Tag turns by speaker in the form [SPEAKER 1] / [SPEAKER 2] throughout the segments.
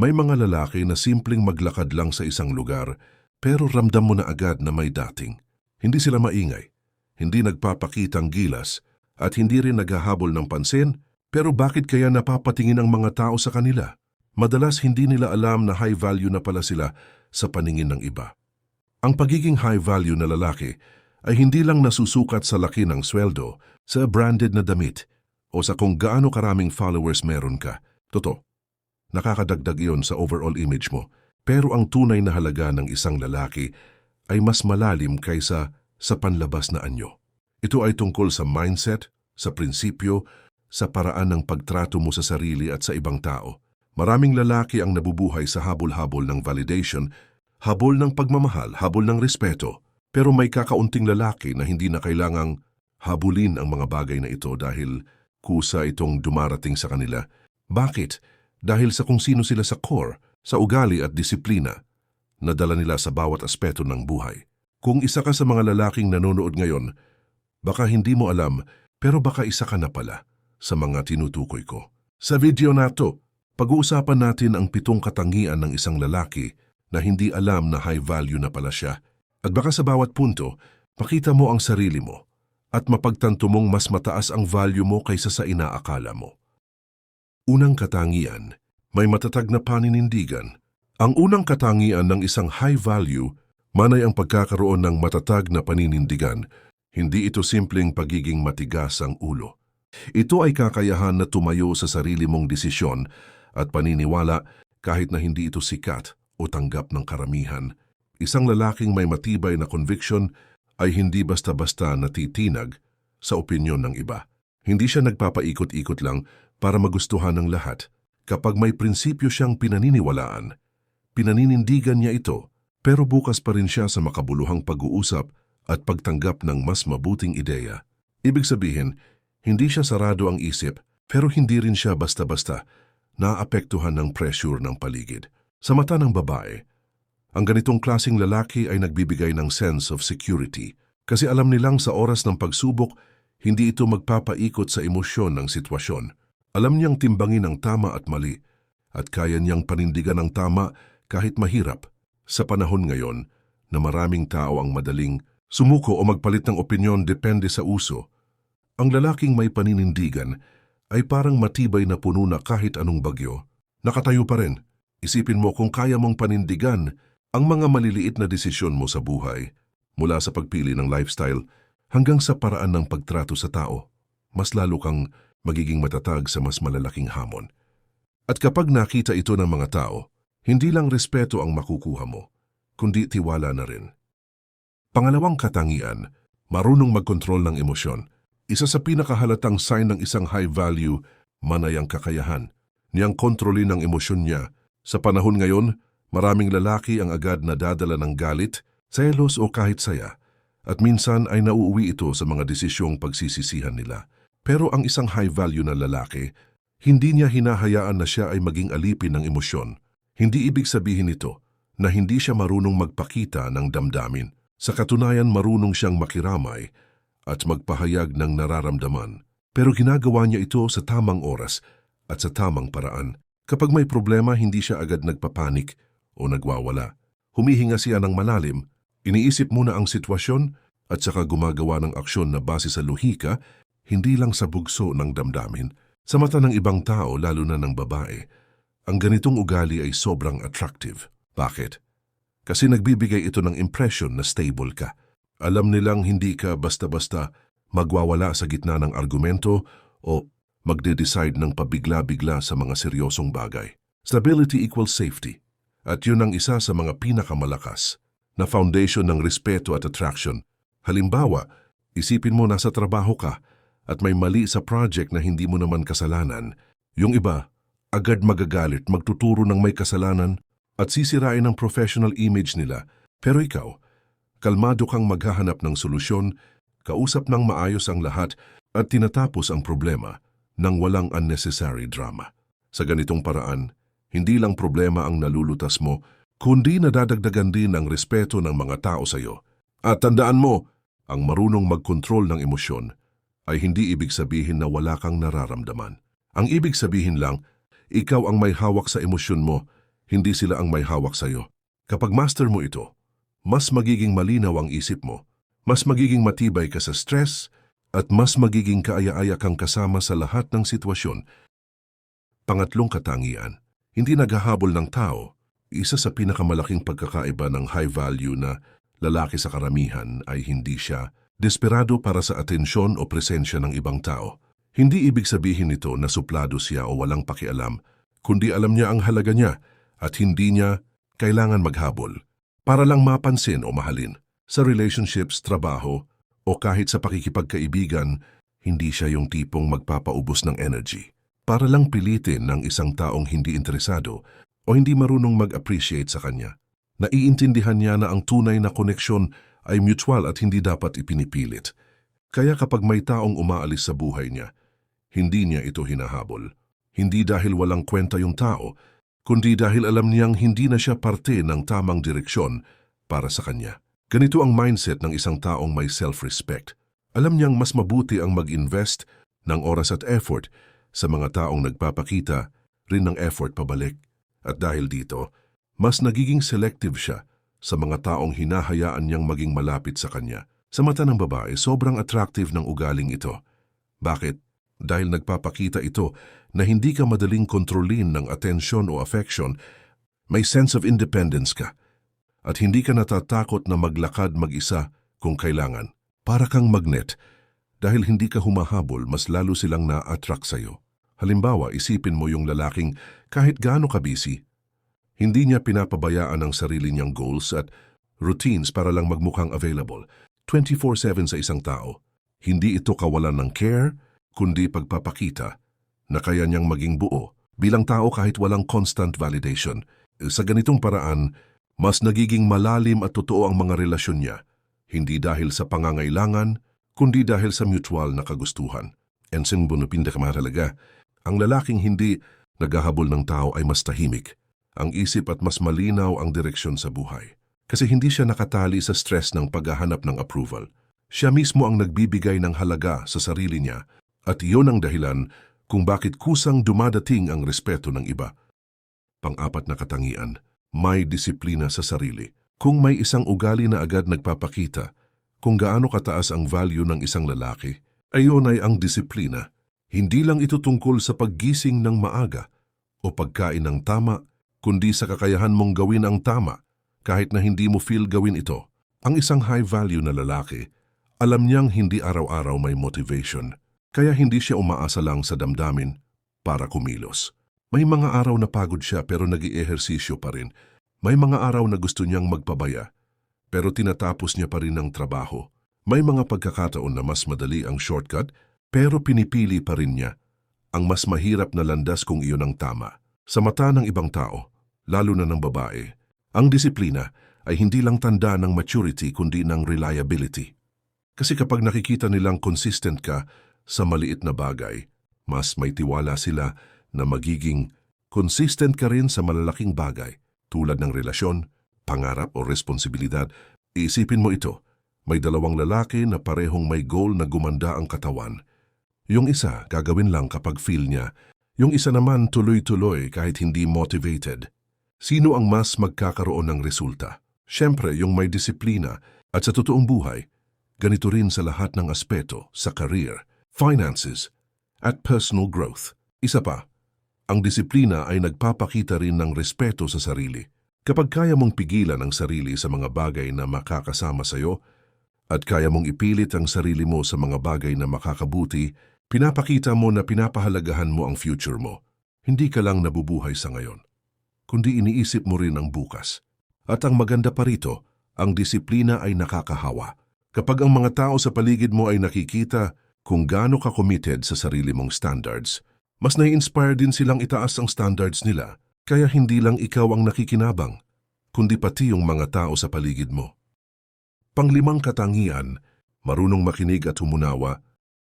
[SPEAKER 1] May mga lalaki na simpleng maglakad lang sa isang lugar pero ramdam mo na agad na may dating. Hindi sila maingay, hindi nagpapakitang gilas at hindi rin naghahabol ng pansin pero bakit kaya napapatingin ang mga tao sa kanila? Madalas hindi nila alam na high value na pala sila sa paningin ng iba. Ang pagiging high value na lalaki ay hindi lang nasusukat sa laki ng sweldo, sa branded na damit, o sa kung gaano karaming followers meron ka. Totoo, nakakadagdag iyon sa overall image mo. Pero ang tunay na halaga ng isang lalaki ay mas malalim kaysa sa panlabas na anyo. Ito ay tungkol sa mindset, sa prinsipyo, sa paraan ng pagtrato mo sa sarili at sa ibang tao. Maraming lalaki ang nabubuhay sa habol-habol ng validation, habol ng pagmamahal, habol ng respeto. Pero may kakaunting lalaki na hindi na kailangang habulin ang mga bagay na ito dahil kusa itong dumarating sa kanila. Bakit? Dahil sa kung sino sila sa core, sa ugali at disiplina na dala nila sa bawat aspeto ng buhay. Kung isa ka sa mga lalaking nanonood ngayon, baka hindi mo alam pero baka isa ka na pala sa mga tinutukoy ko. Sa video na to, pag-uusapan natin ang pitong katangian ng isang lalaki na hindi alam na high value na pala siya. At baka sa bawat punto, pakita mo ang sarili mo at mapagtanto mong mas mataas ang value mo kaysa sa inaakala mo. Unang katangian, may matatag na paninindigan. Ang unang katangian ng isang high value manay ang pagkakaroon ng matatag na paninindigan. Hindi ito simpleng pagiging matigas ang ulo. Ito ay kakayahan na tumayo sa sarili mong desisyon at paniniwala kahit na hindi ito sikat o tanggap ng karamihan. Isang lalaking may matibay na conviction ay hindi basta-basta natitinag sa opinyon ng iba. Hindi siya nagpapaikot-ikot lang para magustuhan ng lahat. Kapag may prinsipyo siyang pinaniniwalaan, pinaninindigan niya ito, pero bukas pa rin siya sa makabuluhang pag-uusap at pagtanggap ng mas mabuting ideya. Ibig sabihin, hindi siya sarado ang isip, pero hindi rin siya basta-basta naapektuhan ng pressure ng paligid. Sa mata ng babae, ang ganitong klasing lalaki ay nagbibigay ng sense of security kasi alam nilang sa oras ng pagsubok, hindi ito magpapaikot sa emosyon ng sitwasyon. Alam niyang timbangin ang tama at mali at kaya niyang panindigan ang tama kahit mahirap. Sa panahon ngayon na maraming tao ang madaling sumuko o magpalit ng opinyon depende sa uso, ang lalaking may paninindigan ay parang matibay na puno na kahit anong bagyo. Nakatayo pa rin. Isipin mo kung kaya mong panindigan ang mga maliliit na desisyon mo sa buhay, mula sa pagpili ng lifestyle hanggang sa paraan ng pagtrato sa tao. Mas lalo kang magiging matatag sa mas malalaking hamon. At kapag nakita ito ng mga tao, hindi lang respeto ang makukuha mo, kundi tiwala na rin. Pangalawang katangian, marunong magkontrol ng emosyon. Isa sa pinakahalatang sign ng isang high value, manay ang kakayahan. Niyang kontrolin ang emosyon niya. Sa panahon ngayon, maraming lalaki ang agad nadadala ng galit, selos o kahit saya. At minsan ay nauuwi ito sa mga desisyong pagsisisihan nila. Pero ang isang high value na lalaki, hindi niya hinahayaan na siya ay maging alipin ng emosyon. Hindi ibig sabihin nito na hindi siya marunong magpakita ng damdamin. Sa katunayan marunong siyang makiramay at magpahayag ng nararamdaman. Pero ginagawa niya ito sa tamang oras at sa tamang paraan. Kapag may problema, hindi siya agad nagpapanik o nagwawala. Humihinga siya ng malalim, iniisip muna ang sitwasyon at saka gumagawa ng aksyon na base sa luhika hindi lang sa bugso ng damdamin. Sa mata ng ibang tao, lalo na ng babae, ang ganitong ugali ay sobrang attractive. Bakit? Kasi nagbibigay ito ng impression na stable ka. Alam nilang hindi ka basta-basta magwawala sa gitna ng argumento o magde-decide ng pabigla-bigla sa mga seryosong bagay. Stability equals safety. At yun ang isa sa mga pinakamalakas na foundation ng respeto at attraction. Halimbawa, isipin mo nasa trabaho ka at may mali sa project na hindi mo naman kasalanan, yung iba, agad magagalit, magtuturo ng may kasalanan at sisirain ang professional image nila. Pero ikaw, kalmado kang maghahanap ng solusyon, kausap ng maayos ang lahat at tinatapos ang problema ng walang unnecessary drama. Sa ganitong paraan, hindi lang problema ang nalulutas mo, kundi nadadagdagan din ang respeto ng mga tao sa iyo. At tandaan mo, ang marunong magkontrol ng emosyon ay hindi ibig sabihin na wala kang nararamdaman. Ang ibig sabihin lang, ikaw ang may hawak sa emosyon mo hindi sila ang may hawak sa'yo. Kapag master mo ito, mas magiging malinaw ang isip mo, mas magiging matibay ka sa stress, at mas magiging kaaya-aya kang kasama sa lahat ng sitwasyon. Pangatlong katangian, hindi naghahabol ng tao. Isa sa pinakamalaking pagkakaiba ng high value na lalaki sa karamihan ay hindi siya desperado para sa atensyon o presensya ng ibang tao. Hindi ibig sabihin nito na suplado siya o walang pakialam, kundi alam niya ang halaga niya at hindi niya kailangan maghabol para lang mapansin o mahalin. Sa relationships, trabaho, o kahit sa pakikipagkaibigan, hindi siya yung tipong magpapaubos ng energy para lang pilitin ng isang taong hindi interesado o hindi marunong mag-appreciate sa kanya. Naiintindihan niya na ang tunay na koneksyon ay mutual at hindi dapat ipinipilit. Kaya kapag may taong umaalis sa buhay niya, hindi niya ito hinahabol. Hindi dahil walang kwenta yung tao, kundi dahil alam niyang hindi na siya parte ng tamang direksyon para sa kanya. Ganito ang mindset ng isang taong may self-respect. Alam niyang mas mabuti ang mag-invest ng oras at effort sa mga taong nagpapakita rin ng effort pabalik. At dahil dito, mas nagiging selective siya sa mga taong hinahayaan niyang maging malapit sa kanya. Sa mata ng babae, sobrang attractive ng ugaling ito. Bakit? Dahil nagpapakita ito na hindi ka madaling kontrolin ng atensyon o affection, may sense of independence ka. At hindi ka natatakot na maglakad mag-isa kung kailangan. Para kang magnet, dahil hindi ka humahabol, mas lalo silang na-attract sa'yo. Halimbawa, isipin mo yung lalaking kahit gaano ka busy, hindi niya pinapabayaan ang sarili niyang goals at routines para lang magmukhang available 24-7 sa isang tao. Hindi ito kawalan ng care, kundi pagpapakita na kaya niyang maging buo bilang tao kahit walang constant validation. Sa ganitong paraan, mas nagiging malalim at totoo ang mga relasyon niya, hindi dahil sa pangangailangan, kundi dahil sa mutual na kagustuhan. Ensign Bonapinda kamatalaga, ang lalaking hindi naghahabol ng tao ay mas tahimik, ang isip at mas malinaw ang direksyon sa buhay. Kasi hindi siya nakatali sa stress ng paghahanap ng approval. Siya mismo ang nagbibigay ng halaga sa sarili niya at iyon ang dahilan kung bakit kusang dumadating ang respeto ng iba. Pang-apat na katangian, may disiplina sa sarili. Kung may isang ugali na agad nagpapakita kung gaano kataas ang value ng isang lalaki, ayon ay ang disiplina. Hindi lang ito tungkol sa paggising ng maaga o pagkain ng tama, kundi sa kakayahan mong gawin ang tama kahit na hindi mo feel gawin ito. Ang isang high value na lalaki, alam niyang hindi araw-araw may motivation, kaya hindi siya umaasa lang sa damdamin para kumilos. May mga araw na pagod siya pero nag ehersisyo pa rin. May mga araw na gusto niyang magpabaya, pero tinatapos niya pa rin ang trabaho. May mga pagkakataon na mas madali ang shortcut, pero pinipili pa rin niya ang mas mahirap na landas kung iyon ang tama. Sa mata ng ibang tao, lalo na ng babae, ang disiplina ay hindi lang tanda ng maturity kundi ng reliability. Kasi kapag nakikita nilang consistent ka sa maliit na bagay, mas may tiwala sila na magiging consistent ka rin sa malalaking bagay tulad ng relasyon, pangarap o responsibilidad. Iisipin mo ito, may dalawang lalaki na parehong may goal na gumanda ang katawan. Yung isa gagawin lang kapag feel niya, yung isa naman tuloy-tuloy kahit hindi motivated. Sino ang mas magkakaroon ng resulta? Siyempre, yung may disiplina at sa totoong buhay, ganito rin sa lahat ng aspeto sa career, finances, at personal growth. Isa pa, ang disiplina ay nagpapakita rin ng respeto sa sarili. Kapag kaya mong pigilan ang sarili sa mga bagay na makakasama sa iyo at kaya mong ipilit ang sarili mo sa mga bagay na makakabuti, pinapakita mo na pinapahalagahan mo ang future mo. Hindi ka lang nabubuhay sa ngayon kundi iniisip mo rin ang bukas. At ang maganda pa rito, ang disiplina ay nakakahawa. Kapag ang mga tao sa paligid mo ay nakikita kung gaano ka committed sa sarili mong standards, mas nai-inspire din silang itaas ang standards nila, kaya hindi lang ikaw ang nakikinabang, kundi pati yung mga tao sa paligid mo. Panglimang katangian, marunong makinig at humunawa,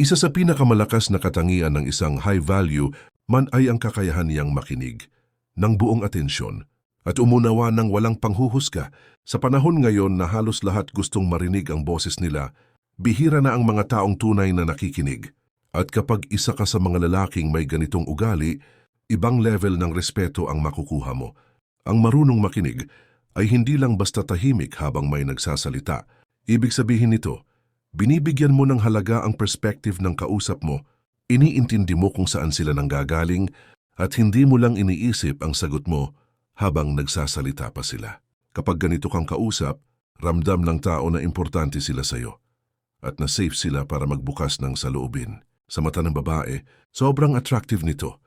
[SPEAKER 1] isa sa pinakamalakas na katangian ng isang high-value man ay ang kakayahan niyang makinig ng buong atensyon at umunawa ng walang panghuhusga. Sa panahon ngayon na halos lahat gustong marinig ang boses nila, bihira na ang mga taong tunay na nakikinig. At kapag isa ka sa mga lalaking may ganitong ugali, ibang level ng respeto ang makukuha mo. Ang marunong makinig ay hindi lang basta tahimik habang may nagsasalita. Ibig sabihin nito, binibigyan mo ng halaga ang perspective ng kausap mo, iniintindi mo kung saan sila nanggagaling, at hindi mo lang iniisip ang sagot mo habang nagsasalita pa sila. Kapag ganito kang kausap, ramdam ng tao na importante sila sa'yo at na safe sila para magbukas ng saloobin. Sa mata ng babae, sobrang attractive nito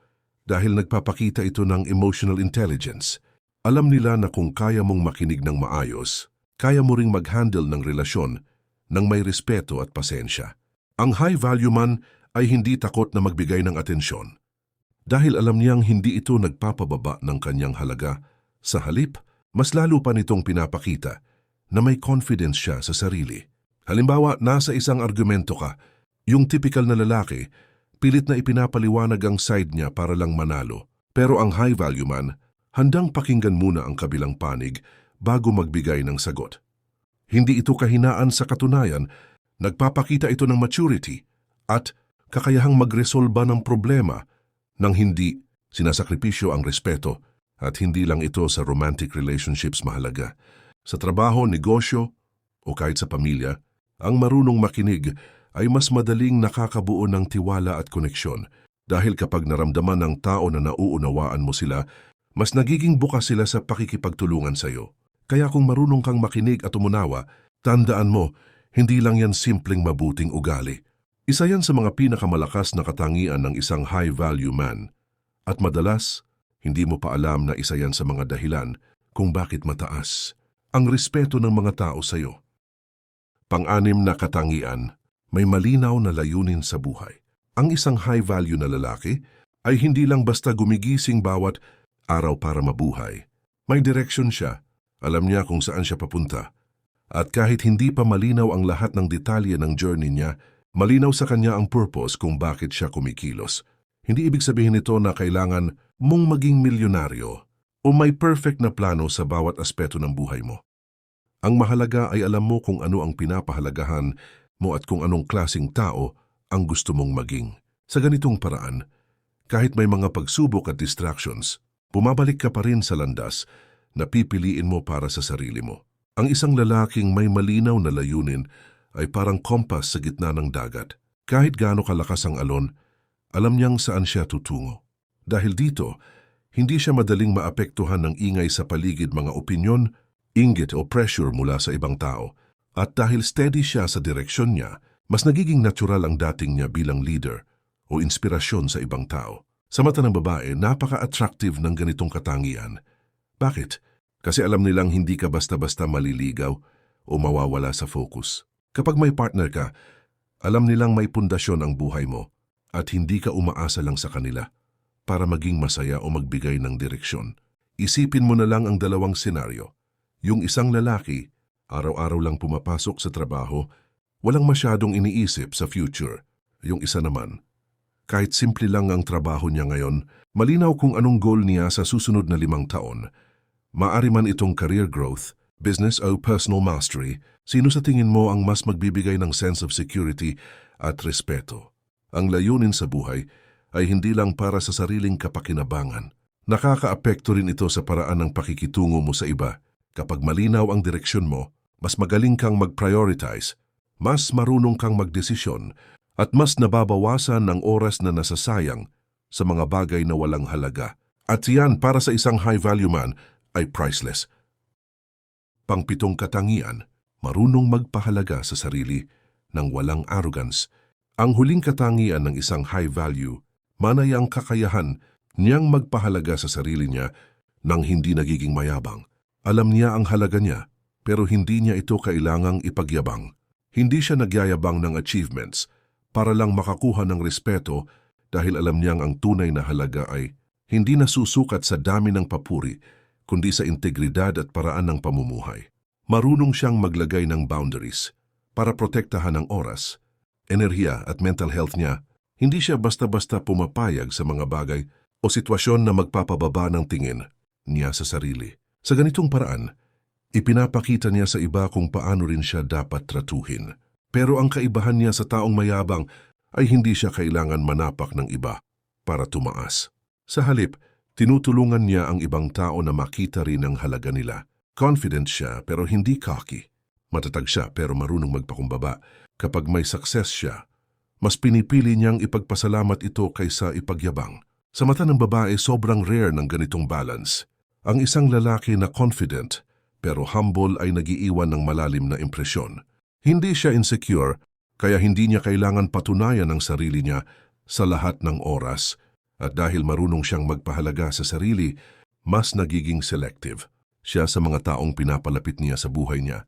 [SPEAKER 1] dahil nagpapakita ito ng emotional intelligence. Alam nila na kung kaya mong makinig ng maayos, kaya mo ring mag-handle ng relasyon ng may respeto at pasensya. Ang high value man ay hindi takot na magbigay ng atensyon. Dahil alam niyang hindi ito nagpapababa ng kanyang halaga, sa halip, mas lalo pa nitong pinapakita na may confidence siya sa sarili. Halimbawa, nasa isang argumento ka, yung typical na lalaki, pilit na ipinapaliwanag ang side niya para lang manalo. Pero ang high value man, handang pakinggan muna ang kabilang panig bago magbigay ng sagot. Hindi ito kahinaan sa katunayan, nagpapakita ito ng maturity at kakayahang magresolba ng problema nang hindi sinasakripisyo ang respeto at hindi lang ito sa romantic relationships mahalaga. Sa trabaho, negosyo o kahit sa pamilya, ang marunong makinig ay mas madaling nakakabuo ng tiwala at koneksyon dahil kapag naramdaman ng tao na nauunawaan mo sila, mas nagiging bukas sila sa pakikipagtulungan sa iyo. Kaya kung marunong kang makinig at umunawa, tandaan mo, hindi lang yan simpleng mabuting ugali. Isa yan sa mga pinakamalakas na katangian ng isang high-value man. At madalas, hindi mo pa alam na isa yan sa mga dahilan kung bakit mataas ang respeto ng mga tao sa iyo. Pang-anim na katangian, may malinaw na layunin sa buhay. Ang isang high-value na lalaki ay hindi lang basta gumigising bawat araw para mabuhay. May direksyon siya, alam niya kung saan siya papunta. At kahit hindi pa malinaw ang lahat ng detalye ng journey niya, malinaw sa kanya ang purpose kung bakit siya kumikilos. Hindi ibig sabihin nito na kailangan mong maging milyonaryo o may perfect na plano sa bawat aspeto ng buhay mo. Ang mahalaga ay alam mo kung ano ang pinapahalagahan mo at kung anong klasing tao ang gusto mong maging. Sa ganitong paraan, kahit may mga pagsubok at distractions, bumabalik ka pa rin sa landas na pipiliin mo para sa sarili mo. Ang isang lalaking may malinaw na layunin ay parang kompas sa gitna ng dagat. Kahit gaano kalakas ang alon, alam niyang saan siya tutungo. Dahil dito, hindi siya madaling maapektuhan ng ingay sa paligid mga opinyon, inggit o pressure mula sa ibang tao. At dahil steady siya sa direksyon niya, mas nagiging natural ang dating niya bilang leader o inspirasyon sa ibang tao. Sa mata ng babae, napaka-attractive ng ganitong katangian. Bakit? Kasi alam nilang hindi ka basta-basta maliligaw o mawawala sa focus. Kapag may partner ka, alam nilang may pundasyon ang buhay mo at hindi ka umaasa lang sa kanila para maging masaya o magbigay ng direksyon. Isipin mo na lang ang dalawang senaryo. Yung isang lalaki, araw-araw lang pumapasok sa trabaho, walang masyadong iniisip sa future. Yung isa naman, kahit simple lang ang trabaho niya ngayon, malinaw kung anong goal niya sa susunod na limang taon. Maari man itong career growth, business o personal mastery, sino sa tingin mo ang mas magbibigay ng sense of security at respeto? Ang layunin sa buhay ay hindi lang para sa sariling kapakinabangan. Nakakaapekto rin ito sa paraan ng pakikitungo mo sa iba. Kapag malinaw ang direksyon mo, mas magaling kang mag-prioritize, mas marunong kang magdesisyon, at mas nababawasan ng oras na nasasayang sa mga bagay na walang halaga. At yan para sa isang high-value man ay priceless. Pangpitong katangian, marunong magpahalaga sa sarili ng walang arrogance. Ang huling katangian ng isang high-value, manay ang kakayahan niyang magpahalaga sa sarili niya nang hindi nagiging mayabang. Alam niya ang halaga niya, pero hindi niya ito kailangang ipagyabang. Hindi siya nagyayabang ng achievements para lang makakuha ng respeto dahil alam niyang ang tunay na halaga ay hindi nasusukat sa dami ng papuri, kundi sa integridad at paraan ng pamumuhay. Marunong siyang maglagay ng boundaries para protektahan ang oras, enerhiya at mental health niya. Hindi siya basta-basta pumapayag sa mga bagay o sitwasyon na magpapababa ng tingin niya sa sarili. Sa ganitong paraan, ipinapakita niya sa iba kung paano rin siya dapat tratuhin. Pero ang kaibahan niya sa taong mayabang ay hindi siya kailangan manapak ng iba para tumaas. Sa halip, Tinutulungan niya ang ibang tao na makita rin ang halaga nila. Confident siya pero hindi cocky. Matatag siya pero marunong magpakumbaba. Kapag may success siya, mas pinipili niyang ipagpasalamat ito kaysa ipagyabang. Sa mata ng babae, sobrang rare ng ganitong balance. Ang isang lalaki na confident pero humble ay nagiiwan ng malalim na impresyon. Hindi siya insecure, kaya hindi niya kailangan patunayan ang sarili niya sa lahat ng oras. At dahil marunong siyang magpahalaga sa sarili, mas nagiging selective siya sa mga taong pinapalapit niya sa buhay niya.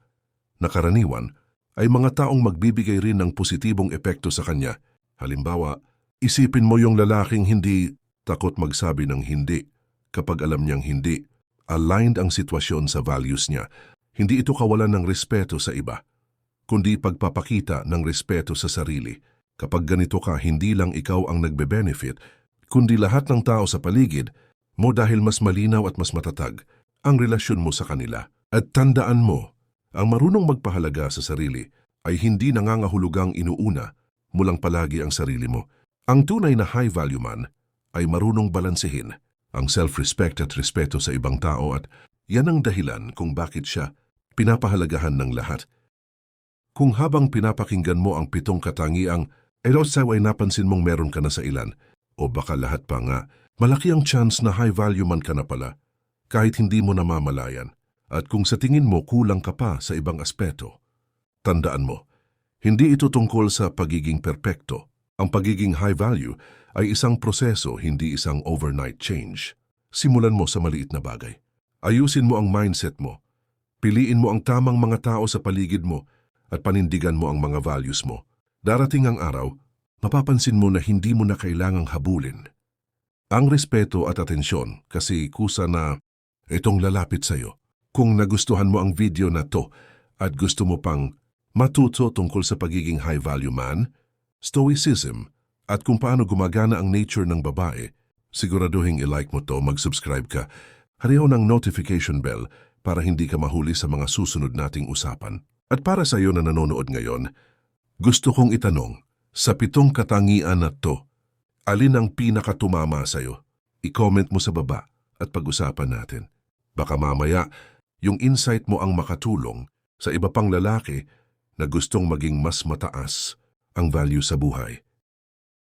[SPEAKER 1] Nakaraniwan ay mga taong magbibigay rin ng positibong epekto sa kanya. Halimbawa, isipin mo yung lalaking hindi takot magsabi ng hindi kapag alam niyang hindi. Aligned ang sitwasyon sa values niya. Hindi ito kawalan ng respeto sa iba, kundi pagpapakita ng respeto sa sarili. Kapag ganito ka, hindi lang ikaw ang nagbe-benefit, kundi lahat ng tao sa paligid mo dahil mas malinaw at mas matatag ang relasyon mo sa kanila. At tandaan mo, ang marunong magpahalaga sa sarili ay hindi nangangahulugang inuuna mo lang palagi ang sarili mo. Ang tunay na high value man ay marunong balansehin ang self-respect at respeto sa ibang tao at yan ang dahilan kung bakit siya pinapahalagahan ng lahat. Kung habang pinapakinggan mo ang pitong katangiang, ay sa ay napansin mong meron ka na sa ilan, o baka lahat pa nga, malaki ang chance na high value man ka na pala, kahit hindi mo namamalayan. At kung sa tingin mo kulang ka pa sa ibang aspeto, tandaan mo, hindi ito tungkol sa pagiging perpekto. Ang pagiging high value ay isang proseso, hindi isang overnight change. Simulan mo sa maliit na bagay. Ayusin mo ang mindset mo. Piliin mo ang tamang mga tao sa paligid mo at panindigan mo ang mga values mo. Darating ang araw, mapapansin mo na hindi mo na kailangang habulin. Ang respeto at atensyon kasi kusa na itong lalapit sa'yo. Kung nagustuhan mo ang video na to at gusto mo pang matuto tungkol sa pagiging high-value man, stoicism, at kung paano gumagana ang nature ng babae, siguraduhin i-like mo to, mag-subscribe ka, hariho ng notification bell para hindi ka mahuli sa mga susunod nating usapan. At para sa iyo na nanonood ngayon, gusto kong itanong, sa pitong katangian na to, alin ang pinakatumama sa iyo? I-comment mo sa baba at pag-usapan natin. Baka mamaya, yung insight mo ang makatulong sa iba pang lalaki na gustong maging mas mataas ang value sa buhay.